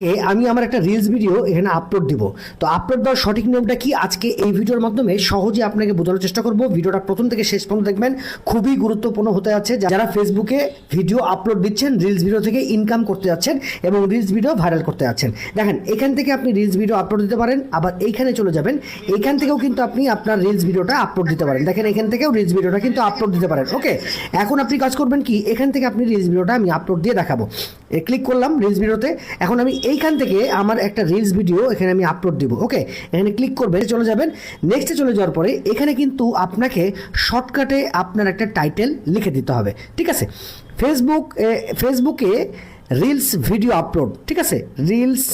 এ, আমি আমার একটা রিলস ভিডিও এখানে আপলোড দিব। তো আপলোড দেওয়ার সঠিক নিয়মটা কি? আজকে এই ভিডিওর মাধ্যমে সহজে আপনাকে বোঝানোর চেষ্টা করব। ভিডিওটা প্রথম থেকে শেষ পর্যন্ত দেখবেন। খুবই গুরুত্বপূর্ণ হতে যাচ্ছে। যারা ফেসবুকে ভিডিও আপলোড দিচ্ছেন রিলস ভিডিও থেকে ইনকাম করতে যাচ্ছেন এবং রিলস ভিডিও ভাইরাল করতে যাচ্ছেন। দেখেন, এখান থেকে আপনি রিলস ভিডিও আপলোড দিতে পারেন, আবার এইখানে চলে যাবেন। এইখান থেকেও কিন্তু আপনি আপনার রিলস ভিডিওটা আপলোড দিতে পারেন। দেখেন, এখান থেকেও রিলস ভিডিওটা কিন্তু আপলোড দিতে পারেন। ওকে এখন আপনি কাজ করবেন কি? এখান থেকে আপনি রিলস ভিডিওটা আমি আপলোড দিয়ে দেখাবো। ক্লিক করলাম রিলস ভিডিওতে এখন আমি এইখান থেকে আমার একটা রিলস ভিডিও এখানে আমি আপলোড দিব ওকে এখানে ক্লিক করবে চলে যাবেন। নেক্সটে চলে যাওয়ার পরে এখানে কিন্তু আপনাকে শর্টকাটে আপনার একটা টাইটেল লিখে দিতে হবে, ঠিক আছে? ফেসবুক ফেসবুকে রিলস ভিডিও আপলোড ঠিক আছে? রিলস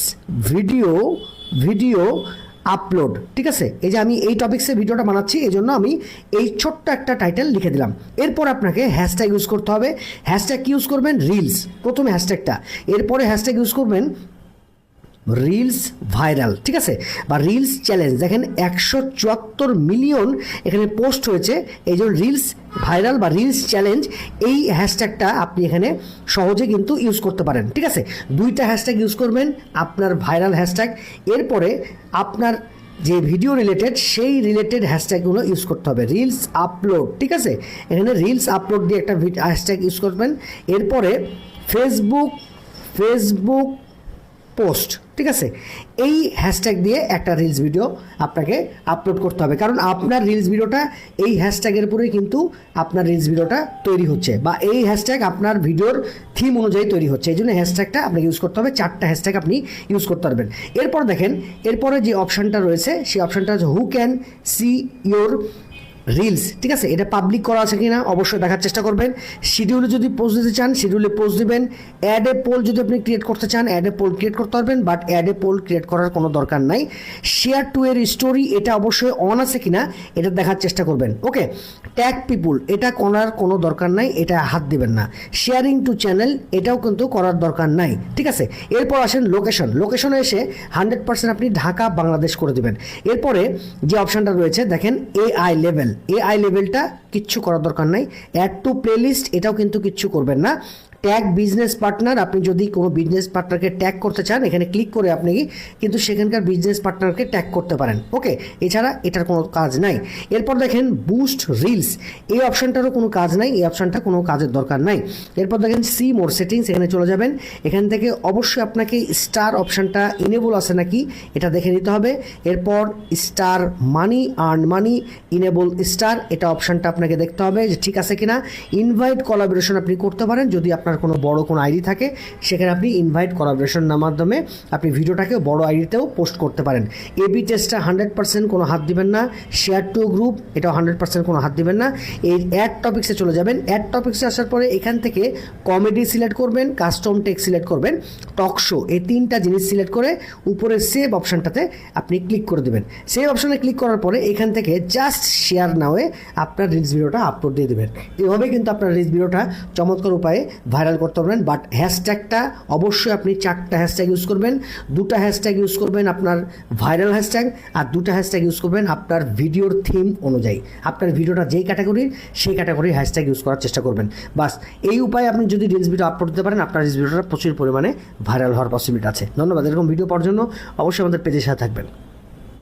ভিডিও ভিডিও আপলোড ঠিক আছে? এই যে আমি এই টপিক্সে ভিডিওটা বানাচ্ছি এই জন্য আমি এই ছোট্ট একটা টাইটেল লিখে দিলাম। এরপর আপনাকে হ্যাশট্যাগ ইউজ করতে হবে। হ্যাশট্যাগ ইউজ করবেন? রিলস প্রথমে হ্যাশট্যাগটা এরপরে হ্যাশট্যাগ ইউজ করবেন রিলস ভাইরাল ঠিক আছে? বা রিলস চ্যালেঞ্জ দেখেন একশো চুয়াত্তর মিলিয়ন এখানে পোস্ট হয়েছে। এই জন্য রিলস ভাইরাল বা রিলস চ্যালেঞ্জ এই হ্যাশট্যাগটা আপনি এখানে সহজে কিন্তু ইউজ করতে পারেন, ঠিক আছে? দুইটা হ্যাশট্যাগ ইউজ করবেন, আপনার ভাইরাল হ্যাশট্যাগ এরপরে আপনার যে ভিডিও রিলেটেড সেই রিলেটেড হ্যাশট্যাগুলো ইউজ করতে হবে। রিলস আপলোড ঠিক আছে? এখানে রিলস আপলোড দিয়ে একটা হ্যাশট্যাগ ইউজ করবেন। এরপরে ফেসবুক ফেসবুক পোস্ট ঠিক আছে? এই হ্যাশট্যাগ দিয়ে একটা রিলস ভিডিও আপনাকে আপলোড করতে হবে। কারণ আপনার রিলস ভিডিওটা এই হ্যাশট্যাগের উপরেই কিন্তু আপনার রিলস ভিডিওটা তৈরি হচ্ছে বা এই হ্যাশট্যাগ আপনার ভিডিওর থিম অনুযায়ী তৈরি হচ্ছে। এই জন্য হ্যাশট্যাগটা আপনাকে ইউজ করতে হবে। চারটা হ্যাশট্যাগ আপনি ইউজ করতে পারবেন। এরপর দেখেন, এরপরে যে অপশানটা রয়েছে, সেই অপশানটা হচ্ছে who can see your reels ঠিক আছে? এটা পাবলিক করা আছে কিনা অবশ্যই দেখার চেষ্টা করবেন। শিডিউলে যদি পোস্ট দিতে চান শিডিউলে পোস্ট দিবেন। অ্যাড এ পোল যদি আপনি ক্রিয়েট করতে চান অ্যাড এ পোল ক্রিয়েট করতে পারবেন but add a poll create করার কোনো দরকার নাই। শেয়ার টু এর স্টোরি এটা অবশ্যই অন আছে কিনা, এটা দেখার চেষ্টা করবেন। ওকে ট্যাগ পিপুল এটা করার কোনো দরকার নাই, এটা হাত দিবেন না। শেয়ারিং টু চ্যানেল এটাও কিন্তু করার দরকার নাই। ঠিক আছে? এরপর আসেন লোকেশন লোকেশনে এসে হান্ড্রেড পার্সেন্ট আপনি ঢাকা, বাংলাদেশ করে দেবেন। এরপরে যে অপশানটা রয়েছে, দেখেন এআই লেভেল এআই লেভেলটা কিচ্ছু করার দরকার নাই। অ্যাড টু প্লেলিস্ট এটাও কিন্তু কিচ্ছু করবেন না। ট্যাগ বিজনেস পার্টনার আপনি যদি কোনো বিজনেস পার্টনারকে ট্যাগ করতে চান, এখানে ক্লিক করে আপনি কিন্তু সেখানকার বিজনেস পার্টনারকে ট্যাগ করতে পারেন। ওকে এছাড়া এটার কোনো কাজ নাই। এরপর দেখেন বুস্ট রিলস এই অপশানটারও কোনো কাজ নাই, এই অপশানটা কোনো কাজের দরকার নাই। এরপর দেখেন সি মোর সেটিংস এখানে চলে যাবেন। এখান থেকে অবশ্যই আপনাকে স্টার অপশানটা ইনেবল আছে নাকি, এটা দেখে নিতে হবে। এরপর star money earn money enable star এটা অপশানটা আপনাকে দেখতে হবে যে ঠিক আছে কিনা। ইনভাইট কোলাবোরেশন আপনি করতে পারেন, যদি আপনার কোনো বড় কোনো আইডি থাকে, সেখানে আপনি ইনভাইট কোলাবোরেশন মাধ্যমে আপনি ভিডিওটাকে বড় আইডিতেও পোস্ট করতে পারেন। এবি টেস্টটা হান্ড্রেড পার্সেন্ট কোনো হাত দিবেন না শেয়ার টু গ্রুপ এটাও হান্ড্রেড পার্সেন্ট কোনো হাত দিবেন না। এই অ্যাড টপিক্সে চলে যাবেন। অ্যাড টপিক্সে আসার পরে এখান থেকে কমেডি সিলেক্ট করবেন কাস্টম টেক সিলেক্ট করবেন টক শো এই তিনটা জিনিস সিলেক্ট করে উপরে সেভ অপশানটাতে আপনি ক্লিক করে দেবেন। সেভ অপশানে ক্লিক করার পরে এখান থেকে জাস্ট শেয়ার নাওয়ে আপনার রিলস ভিডিওটা আপলোড দিয়ে দেবেন। এভাবে কিন্তু আপনার রিলস ভিডিওটা চমৎকার উপায়ে ভাইরাল করতে পারবেন বাট হ্যাশট্যাগটা অবশ্যই আপনি চারটা হ্যাশট্যাগ ইউজ করবেন। দুটা হ্যাশট্যাগ ইউজ করবেন আপনার ভাইরাল হ্যাশট্যাগ আর দুটা হ্যাশট্যাগ ইউজ করবেন আপনার ভিডিওর থিম অনুযায়ী। আপনার ভিডিওটা যেই ক্যাটাগরির সেই ক্যাটাগরির হ্যাশট্যাগ ইউজ করার চেষ্টা করবেন। বাস, এই উপায়ে আপনি যদি রিলস ভিডিও আপলোড দিতে পারেন, আপনার রিলস ভিডিওটা প্রচুর পরিমাণে ভাইরাল হওয়ার পসিবিলিটি আছে। ধন্যবাদ, এরকম ভিডিও পাওয়ার জন্য অবশ্যই আমাদের পেজের সাথে থাকবেন।